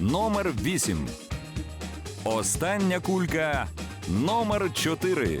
Номер 8. Остання кулька номер 4.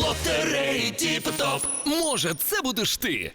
Лотереї Тіп-Топ. Може, це будеш ти.